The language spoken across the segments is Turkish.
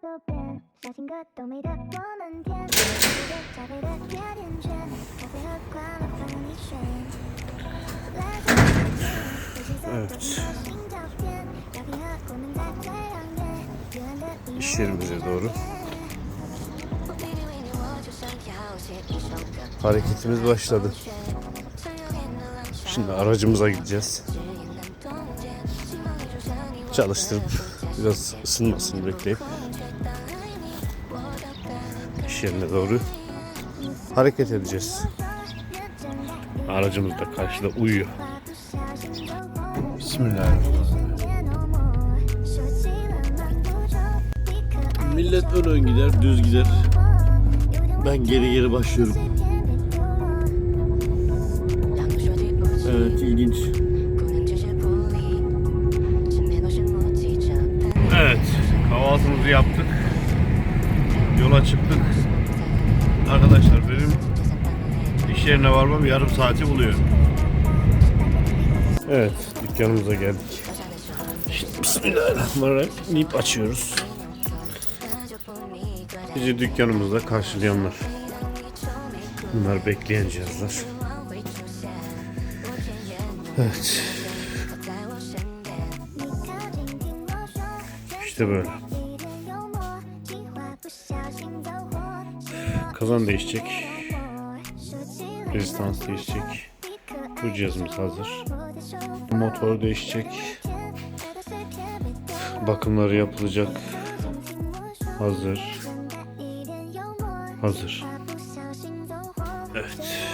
都变，小情歌都没得我们甜。这个加倍的甜甜圈，咖啡和快乐放任你选。来自北京，有些色都是我心照片，要平和我们在最亮眼，幽暗的你 İş yerimize doğru. Hareketimiz başladı. Şimdi aracımıza gideceğiz. Çalıştırıp biraz ısınmasını bekleyip iş yerine doğru hareket edeceğiz. Aracımız da karşıda uyuyor. Bismillahirrahmanirrahim. Millet ön ön gider, düz gider. Ben geri geri başlıyorum. Evet, ilginç. Evet, kahvaltımızı yaptık. Yola çıktık. Arkadaşlar benim iş yerine varmam yarım saati buluyor. Evet, dükkanımıza geldik. İşte Bismillahirrahmanirrahim deyip açıyoruz. Bizi dükkanımızda karşılayanlar. Bunlar bekleyen cihazlar. Evet. İşte böyle. Kazan değişecek. Rezistans değişecek. Bu cihazımız hazır. Motor değişecek. Bakımları yapılacak. Hazır. Hazır. Evet.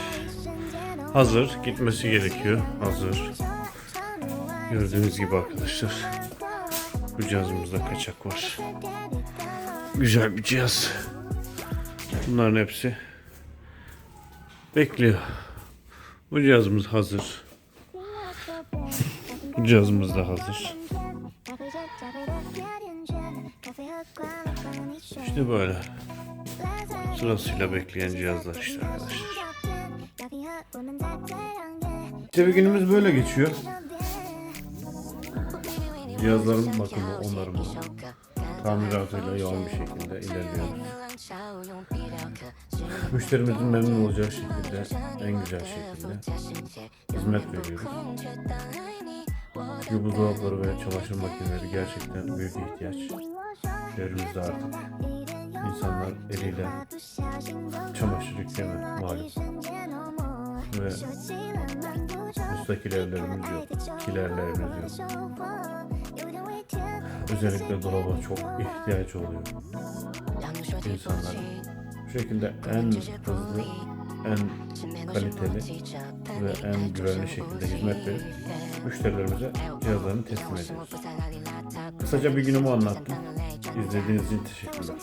Hazır. Gitmesi gerekiyor. Hazır. Gördüğünüz gibi arkadaşlar. Bu cihazımızda kaçak var. Güzel bir cihaz. Bunların hepsi bekliyor. Bu cihazımız hazır. Bu cihazımız da hazır. İşte böyle. Sırasıyla bekleyen cihazlar işte arkadaşlar. İşte bir günümüz böyle geçiyor. Cihazların bakımı, onarımı, tamiratıyla yoğun bir şekilde ilerliyoruz. Müşterimizin memnun olacağı şekilde, en güzel şekilde hizmet veriyoruz. Çünkü buzdolapları ve çamaşır makineleri gerçekten büyük ihtiyaç. Devrimizde artık insanlar eliyle çamaşır yükleme malum. Ve müstakil evlerimiz yok, kilerlerimiz yok. Özellikle dolaba çok ihtiyaç oluyor. İnsanlar bu şekilde en hızlı, en kaliteli ve en güvenli şekilde hizmet verip müşterilerimize cihazlarını teslim ediyoruz. Kısaca bir günümü anlattım. İzlediğiniz için teşekkürler.